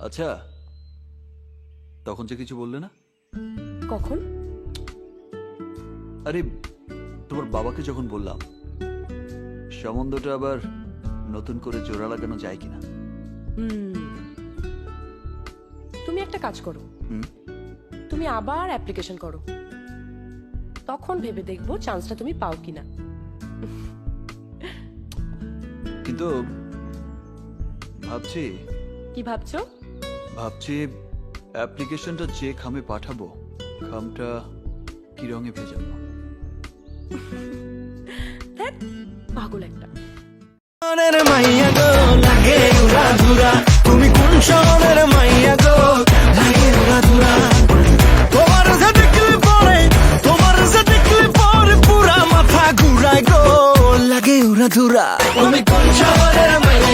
আচ্ছা তখন যে কিছু বললে না? কখন? আরে তোমার বাবাকে যখন বললাম সম্বন্ধটা আবার নতুন করে জোড়া লাগানো যায় কিনা? হুম। তুমি একটা কাজ করো। হুম? তুমি আবার অ্যাপ্লিকেশন করো। তখন ভেবে দেখব চান্সটা তুমি পাও কিনা। কিন্তু ভাবছি কি ভাবছ? ভাবছি অ্যাপ্লিকেশনটা যে খামে পাঠাবো খামটা কি রঙে ভেজাবো পাগল একটা। মাইয়া গো লাগে ধুরা ধুরা তুমি কোন শহরের মাইয়া গো লাগে ধুরা ধুরা তোমার পুরা মাথা ঘুরায় গো লাগে উরা ধুরা তুমি কোন শহরের মাইয়া